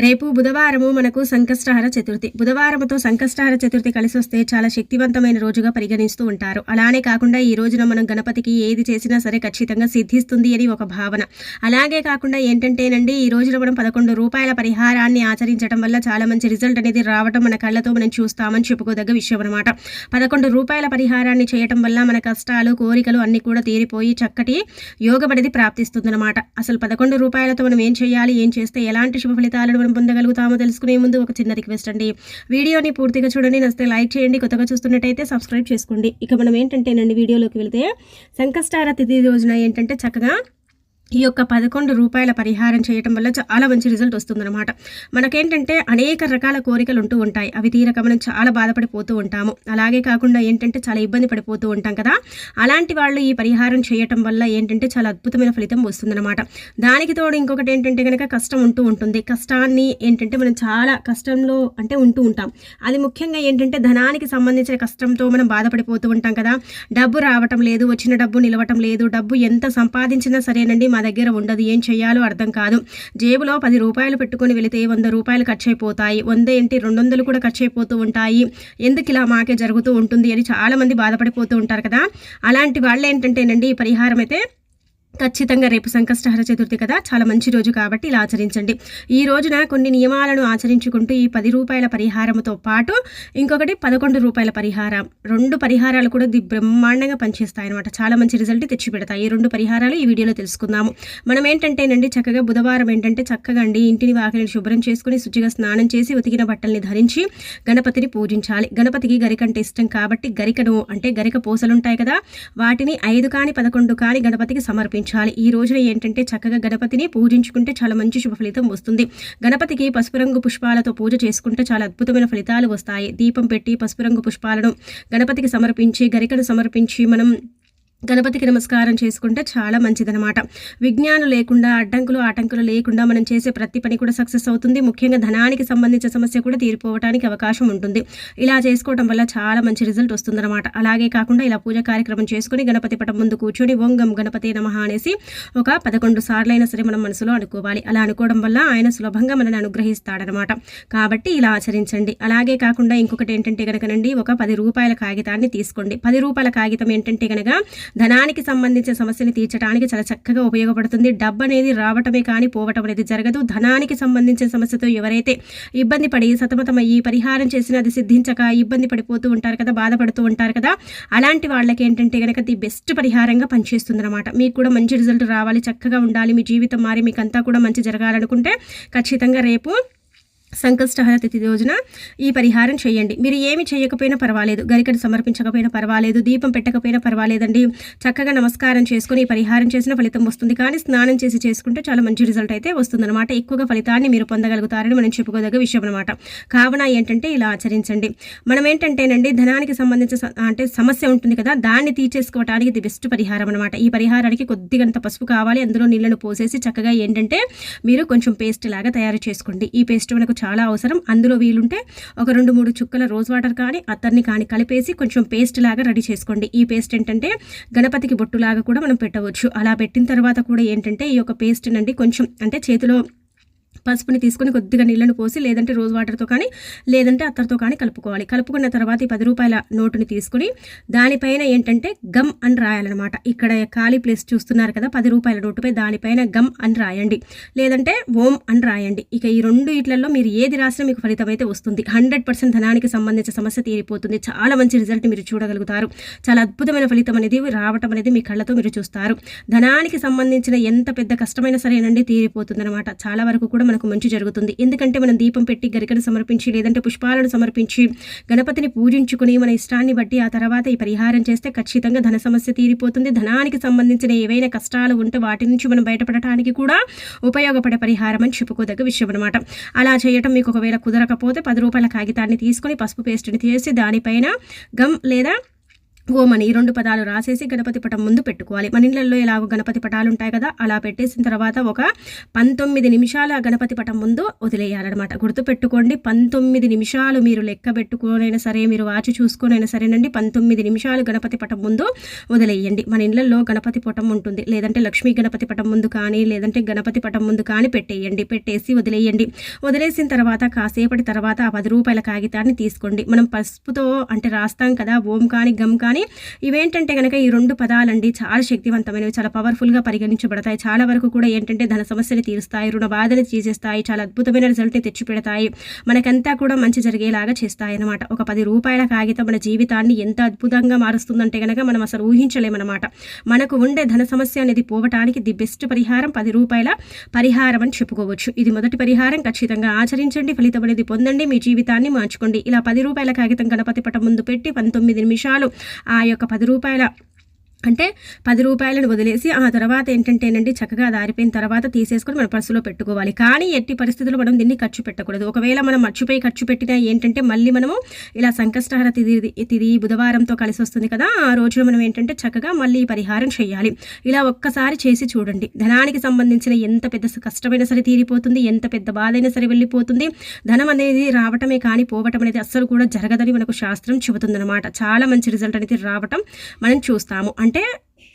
రేపు బుధవారము మనకు సంకష్టహర చతుర్థి. బుధవారముతో సంకష్టహర చతుర్థి కలిసి వస్తే చాలా శక్తివంతమైన రోజుగా పరిగణిస్తూ ఉంటారు. అలానే కాకుండా ఈ రోజున మనం గణపతికి ఏది చేసినా సరే ఖచ్చితంగా సిద్ధిస్తుంది అని ఒక భావన. అలాగే కాకుండా ఏంటంటేనండి ఈ రోజున మనం పదకొండు రూపాయల పరిహారాన్ని ఆచరించడం వల్ల చాలా మంచి రిజల్ట్ అనేది రావడం మన కళ్ళతో మనం చూస్తామని చెప్పుకోదగ్గ విషయం అనమాట పదకొండు రూపాయల పరిహారాన్ని చేయటం వల్ల మన కష్టాలు కోరికలు అన్ని కూడా తీరిపోయి చక్కటి యోగపడిది ప్రాప్తిస్తుందన్నమాట. అసలు పదకొండు రూపాయలతో మనం ఏం చేయాలి ఏం చేస్తే ఎలాంటి శుభ ఫలితాలను మనం పొందగలుగుతామో తెలుసుకునే ముందు ఒక చిన్న రిక్వెస్ట్ అండి. వీడియోని పూర్తిగా చూడండి నస్తే లైక్ చేయండి కొత్తగా చూస్తున్నట్టయితే సబ్స్క్రైబ్ చేసుకోండి. ఇక మనం ఏంటంటేనండి వీడియోలోకి వెళితే సంకష్టార తిథి రోజున ఏంటంటే చక్కగా ఈ యొక్క పదకొండు రూపాయల పరిహారం చేయటం వల్ల చాలా మంచి రిజల్ట్ వస్తుందన్నమాట. మనకేంటంటే అనేక రకాల కోరికలు ఉంటూ ఉంటాయి. అవి తీరక మనం చాలా బాధపడిపోతూ ఉంటాము. అలాగే కాకుండా ఏంటంటే చాలా ఇబ్బంది పడిపోతూ ఉంటాం కదా. అలాంటి వాళ్ళు ఈ పరిహారం చేయటం వల్ల ఏంటంటే చాలా అద్భుతమైన ఫలితం వస్తుందన్నమాట. దానికి తోడు ఇంకొకటి ఏంటంటే కనుక కష్టం ఉంటూ ఉంటుంది. కష్టాన్ని ఏంటంటే మనం చాలా కష్టంలో అంటే ఉంటూ ఉంటాం. అది ముఖ్యంగా ఏంటంటే ధనానికి సంబంధించిన కష్టంతో మనం బాధపడిపోతూ ఉంటాం కదా. డబ్బు రావటం లేదు వచ్చిన డబ్బు నిలవటం లేదు డబ్బు ఎంత సంపాదించినా సరేనండి మా దగ్గర ఉండదు. ఏం చేయాలో అర్థం కాదు. జేబులో పది రూపాయలు పెట్టుకుని వెళితే వంద రూపాయలు ఖర్చు అయిపోతాయి వంద ఏంటి రెండు వందలు కూడా ఖర్చు అయిపోతూ ఉంటాయి. ఎందుకు ఇలా మాకే జరుగుతూ ఉంటుంది అని చాలామంది బాధపడిపోతూ ఉంటారు కదా. అలాంటి వాళ్ళు ఏంటంటేనండి ఈ పరిహారం అయితే ఖచ్చితంగా రేపు సంకష్టహర చతుర్థి కదా. చాలా మంచి రోజు కాబట్టి ఇలా ఆచరించండి. ఈ రోజున కొన్ని నియమాలను ఆచరించుకుంటూ ఈ పది రూపాయల పరిహారంతో పాటు ఇంకొకటి పదకొండు రూపాయల పరిహారం. రెండు పరిహారాలు కూడా ది బ్రహ్మాండంగా పనిచేస్తాయి అనమాట చాలా మంచి రిజల్ట్ తెచ్చిపెడతాయి. ఈ రెండు పరిహారాలు ఈ వీడియోలో తెలుసుకుందాము. మనం ఏంటంటేనండి చక్కగా బుధవారం ఏంటంటే చక్కగా అండి ఇంటిని వాకిలిని శుభ్రం చేసుకుని శుచిగా స్నానం చేసి ఉతికిన బట్టల్ని ధరించి గణపతిని పూజించాలి. గణపతికి గరికంటే ఇష్టం కాబట్టి గరికను అంటే గరిక పూసలుంటాయి కదా. వాటిని ఐదు కానీ పదకొండు కానీ గణపతికి సమర్పించాలి. పూజించాలి ఈ రోజున ఏంటంటే చక్కగా గణపతిని పూజించుకుంటే చాలా మంచి శుభ ఫలితం వస్తుంది. గణపతికి పసుపు రంగు పుష్పాలతో పూజ చేసుకుంటే చాలా అద్భుతమైన ఫలితాలు వస్తాయి. దీపం పెట్టి పసుపు రంగు పుష్పాలను గణపతికి సమర్పించి గరికను సమర్పించి మనం గణపతికి నమస్కారం చేసుకుంటే చాలా మంచిదనమాట విజ్ఞానం లేకుండా అడ్డంకులు ఆటంకులు లేకుండా మనం చేసే ప్రతి పని కూడా సక్సెస్ అవుతుంది. ముఖ్యంగా ధనానికి సంబంధించిన సమస్య కూడా తీరిపోవడానికి అవకాశం ఉంటుంది. ఇలా చేసుకోవడం వల్ల చాలా మంచి రిజల్ట్ వస్తుందన్నమాట. అలాగే కాకుండా ఇలా పూజ కార్యక్రమం చేసుకుని గణపతి పటం ముందు కూర్చొని ఓంగం గణపతి నమ అనేసి ఒక పదకొండు సార్లైనా సరే మనం మనసులో అనుకోవాలి. అలా అనుకోవడం వల్ల ఆయన సులభంగా మనల్ని అనుగ్రహిస్తాడనమాట కాబట్టి ఇలా ఆచరించండి. అలాగే కాకుండా ఇంకొకటి ఏంటంటే కనుకనండి ఒక పది రూపాయల కాగితాన్ని తీసుకోండి. పది రూపాయల కాగితం ఏంటంటే కనుక ధనానికి సంబంధించిన సమస్యని తీర్చడానికి చాలా చక్కగా ఉపయోగపడుతుంది. డబ్బు అనేది రావటమే కానీ పోవటం అనేది జరగదు. ధనానికి సంబంధించిన సమస్యతో ఎవరైతే ఇబ్బంది పడి సతమతమయ్యి పరిహారం చేసినా అది సిద్ధించక ఇబ్బంది పడిపోతూ ఉంటారు కదా బాధపడుతూ ఉంటారు కదా అలాంటి వాళ్ళకి ఏంటంటే కనుక ది బెస్ట్ పరిహారంగా పనిచేస్తుంది అనమాట మీకు కూడా మంచి రిజల్ట్ రావాలి చక్కగా ఉండాలి మీ జీవితం మారి మీకు అంతా కూడా మంచి జరగాలనుకుంటే ఖచ్చితంగా రేపు సంకష్టహర తిథి రోజున ఈ పరిహారం చేయండి. మీరు ఏమి చేయకపోయినా పర్వాలేదు. గరికను సమర్పించకపోయినా పర్వాలేదు. దీపం పెట్టకపోయినా పర్వాలేదండి. చక్కగా నమస్కారం చేసుకుని ఈ పరిహారం చేసిన ఫలితం వస్తుంది. కానీ స్నానం చేసి చేసుకుంటే చాలా మంచి రిజల్ట్ అయితే వస్తుందన్నమాట. ఎక్కువగా ఫలితాన్ని మీరు పొందగలుగుతారని మనం చెప్పుకోదగ్గ విషయం అనమాట కావున ఏంటంటే ఇలా ఆచరించండి. మనం ఏంటంటేనండి ధనానికి సంబంధించిన అంటే సమస్య ఉంటుంది కదా దాన్ని తీర్చేసుకోవడానికి ఇది బెస్ట్ పరిహారం అనమాట ఈ పరిహారానికి కొద్దిగంత పసుపు కావాలి. అందులో నీళ్ళను పోసేసి చక్కగా ఏంటంటే మీరు కొంచెం పేస్ట్ లాగా తయారు చేసుకోండి. ఈ పేస్ట్ మనకు చాలా అవసరం. అందులో వీలుంటే ఒక రెండు మూడు చుక్కల రోజ్ వాటర్ కానీ అత్తర్ని కానీ కలిపేసి కొంచెం పేస్ట్ లాగా రెడీ చేసుకోండి. ఈ పేస్ట్ ఏంటంటే గణపతికి బొట్టులాగా కూడా మనం పెట్టవచ్చు. అలా పెట్టిన తర్వాత కూడా ఏంటంటే ఈ యొక్క పేస్ట్ నండి కొంచెం అంటే చేతిలో పసుపుని తీసుకొని కొద్దిగా నీళ్ళను పోసి లేదంటే రోజు వాటర్తో కానీ లేదంటే అత్తర్తో కానీ కలుపుకోవాలి. కలుపుకున్న తర్వాత ఈ పది రూపాయల నోటుని తీసుకుని దానిపైన ఏంటంటే గమ్ అని రాయాలన్నమాట. ఇక్కడ ఖాళీ ప్లేస్ చూస్తున్నారు కదా పది రూపాయల నోటుపై దానిపైన గమ్ అని రాయండి. లేదంటే ఓం అని రాయండి. ఇక ఈ రెండు ఇట్లలో మీరు ఏది రాసినా మీకు ఫలితం అయితే వస్తుంది. హండ్రెడ్ పర్సెంట్ ధనానికి సంబంధించిన సమస్య తీరిపోతుంది. చాలా మంచి రిజల్ట్ మీరు చూడగలుగుతారు. చాలా అద్భుతమైన ఫలితం అనేది రావటం అనేది మీ కళ్ళతో మీరు చూస్తారు. ధనానికి సంబంధించిన ఎంత పెద్ద కష్టమైన సరేనండి తీరిపోతుంది అనమాట చాలా వరకు కూడా మనకు మంచి జరుగుతుంది. ఎందుకంటే మనం దీపం పెట్టి గరికను సమర్పించి లేదంటే పుష్పాలను సమర్పించి గణపతిని పూజించుకుని మన ఇష్టాన్ని బట్టి ఆ తర్వాత ఈ పరిహారం చేస్తే ఖచ్చితంగా ధన సమస్య తీరిపోతుంది. ధనానికి సంబంధించిన ఏవైనా కష్టాలు ఉంటే వాటి నుంచి మనం బయటపడటానికి కూడా ఉపయోగపడే పరిహారం అని చెప్పుకోదగ్గ విషయం అనమాట అలా చేయటం మీకు ఒకవేళ కుదరకపోతే పది రూపాయల కాగితాన్ని తీసుకొని పసుపు పేస్ట్ని తీసి దానిపైన గమ్ లేదా ఓం అని ఈ రెండు పదాలు రాసేసి గణపతి పటం ముందు పెట్టుకోవాలి. మన ఇళ్ళల్లో ఎలాగో గణపతి పటాలు ఉంటాయి కదా అలా పెట్టేసిన తర్వాత ఒక పంతొమ్మిది నిమిషాలు ఆ గణపతి పటం ముందు వదిలేయాలన్నమాట. గుర్తుపెట్టుకోండి పంతొమ్మిది నిమిషాలు మీరు లెక్క పెట్టుకోనైనా సరే మీరు వాచి చూసుకోనైనా సరేనండి పంతొమ్మిది నిమిషాలు గణపతి పటం ముందు వదిలేయండి. మన ఇళ్ళల్లో గణపతి పటం ఉంటుంది. లేదంటే లక్ష్మీ గణపతి పటం ముందు కానీ లేదంటే గణపతి పటం ముందు కానీ పెట్టేయండి. పెట్టేసి వదిలేయండి. వదిలేసిన తర్వాత కాసేపటి తర్వాత ఆ పది రూపాయల కాగితాన్ని తీసుకోండి. మనం పసుపుతో అంటే రాస్తాం కదా ఓం కానీ గమ్ కానీ ఇవేంటంటే కనుక ఈ రెండు పదాలండి చాలా శక్తివంతమైనవి చాలా పవర్ఫుల్గా పరిగణించబడతాయి. చాలా వరకు కూడా ఏంటంటే ధన సమస్యలు తీరుస్తాయి రుణ బాధలు తీసేస్తాయి చాలా అద్భుతమైన రిజల్ట్ని తెచ్చిపెడతాయి. మనకంతా కూడా మంచి జరిగేలాగా చేస్తాయి అన్నమాట ఒక పది రూపాయల కాగితం మన జీవితాన్ని ఎంత అద్భుతంగా మారుస్తుందంటే కనుక మనం అసలు ఊహించలేమన్నమాట. మనకు ఉండే ధన సమస్య అనేది పోవటానికి ది బెస్ట్ పరిహారం పది రూపాయల పరిహారం అని చెప్పుకోవచ్చు. ఇది మొదటి పరిహారం ఖచ్చితంగా ఆచరించండి ఫలితం అనేది పొందండి మీ జీవితాన్ని మార్చుకోండి. ఇలా పది రూపాయల కాగితం గణపతి పటం ముందు పెట్టి పంతొమ్మిది నిమిషాలు ఆ యొక్క పది రూపాయల అంటే పది రూపాయలను వదిలేసి ఆ తర్వాత ఏంటంటేనండి చక్కగా దారిపోయిన తర్వాత తీసేసుకొని మన పర్సులో పెట్టుకోవాలి. కానీ ఎట్టి పరిస్థితుల్లో మనం దీన్ని ఖర్చు పెట్టకూడదు. ఒకవేళ మనం మర్చిపోయి ఖర్చు పెట్టినా ఏంటంటే మళ్ళీ మనము ఇలా సంకష్టహార తిది తిది బుధవారంతో కలిసి వస్తుంది కదా ఆ రోజున మనం ఏంటంటే చక్కగా మళ్ళీ ఈ పరిహారం చేయాలి. ఇలా ఒక్కసారి చేసి చూడండి. ధనానికి సంబంధించిన ఎంత పెద్ద కష్టమైనా సరే తీరిపోతుంది ఎంత పెద్ద బాధ అయినా సరే వెళ్ళిపోతుంది. ధనం అనేది రావటమే కానీ పోవటం అనేది అస్సలు కూడా జరగదని మనకు శాస్త్రం చెబుతుందన్నమాట. చాలా మంచి రిజల్ట్ అనేది రావటం మనం చూస్తాము. అంటే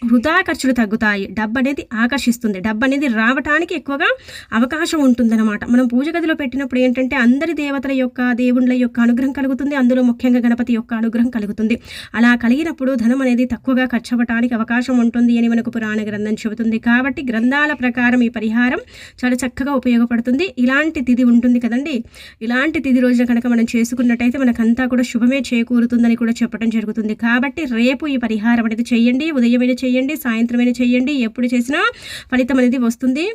వృధా ఖర్చులు తగ్గుతాయి. డబ్బు అనేది ఆకర్షిస్తుంది. డబ్బు అనేది రావటానికి ఎక్కువగా అవకాశం ఉంటుందన్నమాట. మనం పూజ గదిలో పెట్టినప్పుడు ఏంటంటే అందరి దేవతల యొక్క దేవుళ్ళ యొక్క అనుగ్రహం కలుగుతుంది. అందులో ముఖ్యంగా గణపతి యొక్క అనుగ్రహం కలుగుతుంది. అలా కలిగినప్పుడు ధనం అనేది తక్కువగా ఖర్చు అవ్వటానికి అవకాశం ఉంటుంది అని మనకు పురాణ గ్రంథం చెబుతుంది. కాబట్టి గ్రంథాల ప్రకారం ఈ పరిహారం చాలా చక్కగా ఉపయోగపడుతుంది. ఇలాంటి తిథి ఉంటుంది కదండి. ఇలాంటి తిథి రోజున కనుక మనం చేసుకున్నట్టయితే మనకంతా కూడా శుభమే చేకూరుతుందని కూడా చెప్పడం జరుగుతుంది. కాబట్టి రేపు ఈ పరిహారం అనేది చేయండి. ఉదయమైన చేయండి చేయండి సాయంత్రమైన చేయండి ఎప్పుడు చేసినా ఫలితం అనేది వస్తుంది.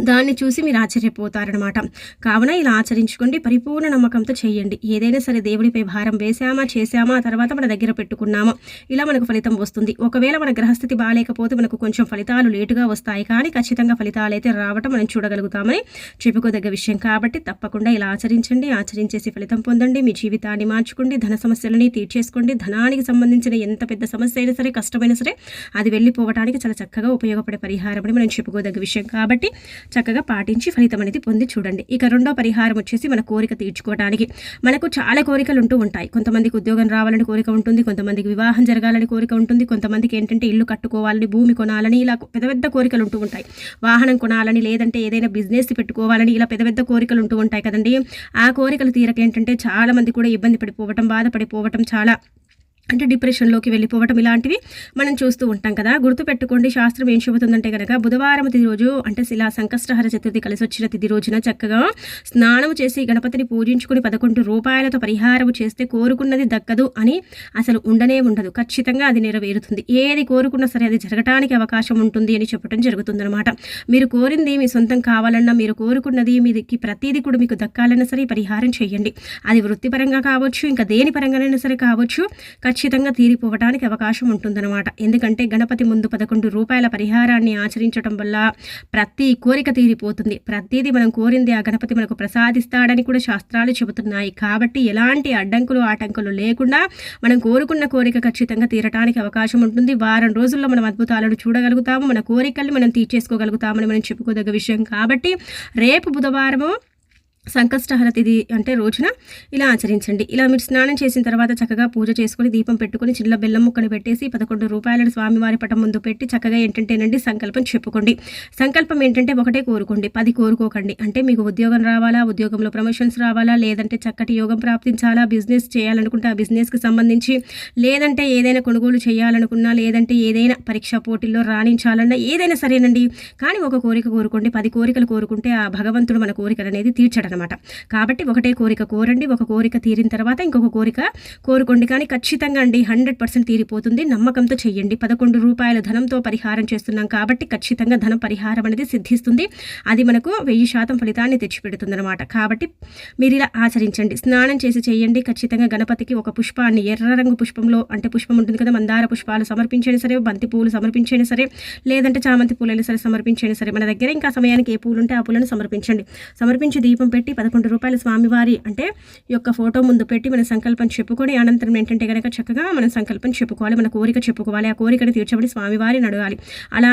దాన్ని చూసి మీరు ఆశ్చర్యపోతారనమాట కావున ఇలా ఆచరించుకోండి. పరిపూర్ణ నమ్మకంతో చేయండి. ఏదైనా సరే దేవుడిపై భారం వేసామా చేసామా తర్వాత మన దగ్గర పెట్టుకున్నామా ఇలా మనకు ఫలితం వస్తుంది. ఒకవేళ మన గ్రహస్థితి బాగాలేకపోతే మనకు కొంచెం ఫలితాలు లేటుగా వస్తాయి. కానీ ఖచ్చితంగా ఫలితాలు అయితే రావటం మనం చూడగలుగుతామని చెప్పుకోదగ్గ విషయం. కాబట్టి తప్పకుండా ఇలా ఆచరించండి. ఆచరించేసి ఫలితం పొందండి. మీ జీవితాన్ని మార్చుకోండి. ధన సమస్యలని తీర్చేసుకోండి. ధనానికి సంబంధించిన ఎంత పెద్ద సమస్య అయినా సరే కష్టమైనా సరే అది వెళ్ళిపోవడానికి చాలా చక్కగా ఉపయోగపడే పరిహారం అని మనం చెప్పుకోదగ్గ విషయం. కాబట్టి చక్కగా పాటించి ఫలితం అనేది పొంది చూడండి. ఇక రెండో పరిహారం వచ్చేసి మన కోరిక తీర్చుకోవడానికి. మనకు చాలా కోరికలు ఉంటూ ఉంటాయి. కొంతమందికి ఉద్యోగం రావాలని కోరిక ఉంటుంది కొంతమందికి వివాహం జరగాలని కోరిక ఉంటుంది కొంతమందికి ఏంటంటే ఇల్లు కట్టుకోవాలని భూమి కొనాలని ఇలా పెద్ద పెద్ద కోరికలు ఉంటూ ఉంటాయి. వాహనం కొనాలని లేదంటే ఏదైనా బిజినెస్ పెట్టుకోవాలని ఇలా పెద్ద పెద్ద కోరికలు ఉంటూ ఉంటాయి కదండి. ఆ కోరికలు తీరక ఏంటంటే చాలా మంది కూడా ఇబ్బంది పడిపోవటం బాధపడిపోవటం చాలా అంటే డిప్రెషన్లోకి వెళ్ళిపోవటం ఇలాంటివి మనం చూస్తూ ఉంటాం కదా. గుర్తుపెట్టుకోండి శాస్త్రం ఏం చెబుతుందంటే కనుక బుధవారం తిది రోజు అంటే శిలా సంకష్టహర చతుర్థి కలిసి వచ్చిన తిది రోజున చక్కగా స్నానం చేసి గణపతిని పూజించుకుని పదకొండు రూపాయలతో పరిహారం చేస్తే కోరుకున్నది దక్కదు అని అసలు ఉండనే ఉండదు. ఖచ్చితంగా అది నెరవేరుతుంది. ఏది కోరుకున్నా సరే అది జరగటానికి అవకాశం ఉంటుంది అని చెప్పడం జరుగుతుందన్నమాట. మీరు కోరింది మీ సొంతం కావాలన్నా మీరు కోరుకున్నది మీది ప్రతిదీ కూడా మీకు దక్కాలన్నా సరే పరిహారం చేయండి. అది వృత్తిపరంగా కావచ్చు ఇంకా దేని పరంగానైనా సరే కావచ్చు. ఖచ్చితంగా తీరిపోవటానికి అవకాశం ఉంటుందన్నమాట. ఎందుకంటే గణపతి ముందు పదకొండు రూపాయల పరిహారాన్ని ఆచరించడం వల్ల ప్రతి కోరిక తీరిపోతుంది. ప్రతిదీ మనం కోరింది ఆ గణపతి మనకు ప్రసాదిస్తాడని కూడా శాస్త్రాలు చెబుతున్నాయి. కాబట్టి ఎలాంటి అడ్డంకులు ఆటంకులు లేకుండా మనం కోరుకున్న కోరిక ఖచ్చితంగా తీరటానికి అవకాశం ఉంటుంది. వారం రోజుల్లో మనం అద్భుతాలను చూడగలుగుతాము. మన కోరికల్ని మనం తీర్చేసుకోగలుగుతామని మనం చెప్పుకోదగ్గ విషయం. కాబట్టి రేపు బుధవారము సంకష్టహర తిథి అంటే రోజున ఇలా ఆచరించండి. ఇలా మీరు స్నానం చేసిన తర్వాత చక్కగా పూజ చేసుకుని దీపం పెట్టుకుని చిన్న బెల్లం ముక్కను పెట్టేసి పదకొండు రూపాయలను స్వామివారి పటం ముందు పెట్టి చక్కగా ఏంటంటేనండి సంకల్పం చెప్పుకోండి. సంకల్పం ఏంటంటే ఒకటే కోరుకోండి. పది కోరుకోకండి. అంటే మీకు ఉద్యోగం రావాలా ఉద్యోగంలో ప్రమోషన్స్ రావాలా లేదంటే చక్కటి యోగం ప్రాప్తించాలా బిజినెస్ చేయాలనుకుంటే ఆ బిజినెస్కి సంబంధించి లేదంటే ఏదైనా కొనుగోలు చేయాలనుకున్నా లేదంటే ఏదైనా పరీక్ష పోటీల్లో రాణించాలన్నా ఏదైనా సరేనండి. కానీ ఒక కోరిక కోరుకోండి. పది కోరికలు కోరుకుంటే ఆ భగవంతుడు మన కోరికలు అనేది తీర్చడం అనమాట కాబట్టి ఒకటే కోరిక కోరండి ఒక కోరిక తీరిన తర్వాత ఇంకొక కోరిక కోరుకోండి. కానీ ఖచ్చితంగా అండి హండ్రెడ్ పర్సెంట్ తీరిపోతుంది. నమ్మకంతో చెయ్యండి. పదకొండు రూపాయల ధనంతో పరిహారం చేస్తున్నాం కాబట్టి ఖచ్చితంగా ధనం పరిహారం అనేది సిద్ధిస్తుంది. అది మనకు వెయ్యి శాతం ఫలితాన్ని తెచ్చిపెడుతుంది అనమాట కాబట్టి మీరు ఇలా ఆచరించండి. స్నానం చేసి చేయండి ఖచ్చితంగా గణపతికి ఒక పుష్పాన్ని ఎర్ర రంగు పుష్పంలో అంటే పుష్పం ఉంటుంది కదా మందార పుష్పాలు సమర్పించైనా సరే బంతి పూలు సమర్పించైనా సరే లేదంటే చామంతి పూలైనా సరే సమర్పించైనా సరే మన దగ్గర ఇంకా సమయానికి ఏ పూలు ఉంటే ఆ పూలను సమర్పించండి. సమర్పించి దీపం పెట్టి పెట్టి పదకొండు రూపాయలు స్వామివారి అంటే యొక్క ఫోటో ముందు పెట్టి మన సంకల్పం చెప్పుకొని అనంతరం ఏంటంటే కనుక చక్కగా మనం సంకల్పం చెప్పుకోవాలి మన కోరిక చెప్పుకోవాలి ఆ కోరికను తీర్చబడి స్వామివారిని అడగాలి. అలా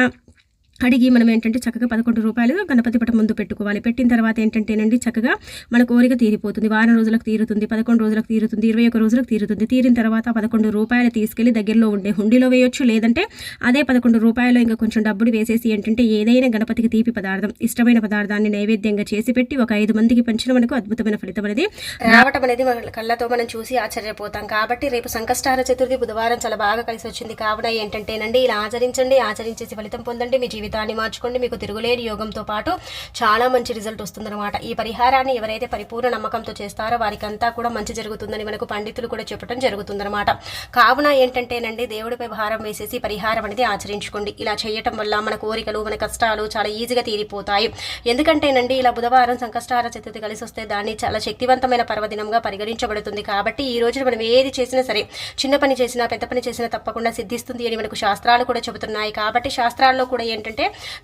కడిగి మనం ఏంటంటే చక్కగా పదకొండు రూపాయలు గణపతి పటం ముందు పెట్టుకోవాలి. పెట్టిన తర్వాత ఏంటంటేనండి చక్కగా మన కోరిక తీరిపోతుంది. వారం రోజులకు తీరుతుంది పదకొండు రోజులకు తీరుతుంది ఇరవై ఒక రోజులకు తీరుతుంది. తీరిన తర్వాత పదకొండు రూపాయలు తీసుకెళ్ళి దగ్గరలో ఉండే హుండీలో వేయొచ్చు లేదంటే అదే పదకొండు రూపాయలు ఇంకా కొంచెం డబ్బులు వేసేసి ఏంటంటే ఏదైనా గణపతికి తీపి పదార్థం ఇష్టమైన పదార్థాన్ని నైవేద్యంగా చేసి పెట్టి ఒక ఐదు మందికి పెంచడం మనకు అద్భుతమైన ఫలితం అనేది. రావటం అనేది మన కళ్ళతో మనం చూసి ఆశ్చర్యపోతాం. కాబట్టి రేపు సంకష్టార చతుర్థి బుధవారం చాలా బాగా కలిసి వచ్చింది. కావున ఏంటంటేనండి ఇలా ఆచరించండి ఆచరించేసి ఫలితం పొందండి. మీ జీవితం జీవితాన్ని మార్చుకోండి. మీకు తిరుగులేని యోగంతో పాటు చాలా మంచి రిజల్ట్ వస్తుందన్నమాట. ఈ పరిహారాన్ని ఎవరైతే పరిపూర్ణ నమ్మకంతో చేస్తారో వారికంతా కూడా మంచి జరుగుతుందని మనకు పండితులు కూడా చెప్పడం జరుగుతుందన్నమాట. కావున ఏంటంటేనండి దేవుడిపై భారం వేసేసి పరిహారం అనేది ఆచరించుకోండి. ఇలా చేయటం వల్ల మన కోరికలు మన కష్టాలు చాలా ఈజీగా తీరిపోతాయి. ఎందుకంటేనండి ఇలా బుధవారం సంకష్టార చతుర్థి కలిసి వస్తే దాన్ని చాలా శక్తివంతమైన పర్వదినంగా పరిగణించబడుతుంది. కాబట్టి ఈ రోజు మనం ఏది చేసినా సరే చిన్న పని చేసినా పెద్ద పని చేసినా తప్పకుండా సిద్ధిస్తుంది అని మనకు శాస్త్రాలు కూడా చెబుతున్నాయి. కాబట్టి శాస్త్రాల్లో కూడా ఏంటంటే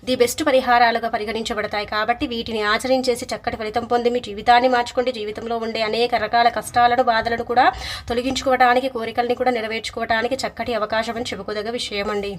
ది బెస్ట్ పరిహారాలుగా పరిగణించబడతాయి కాబట్టి వీటిని ఆచరించేసి చక్కటి ఫలితం పొంది మీ జీవితాన్ని మార్చుకోండి జీవితంలో ఉండే అనేక రకాల కష్టాలను బాధలను కూడా తొలగించుకోవడానికి కోరికల్ని కూడా నెరవేర్చుకోవడానికి చక్కటి అవకాశం అని చెప్పుకోదగ్గ విషయం అండి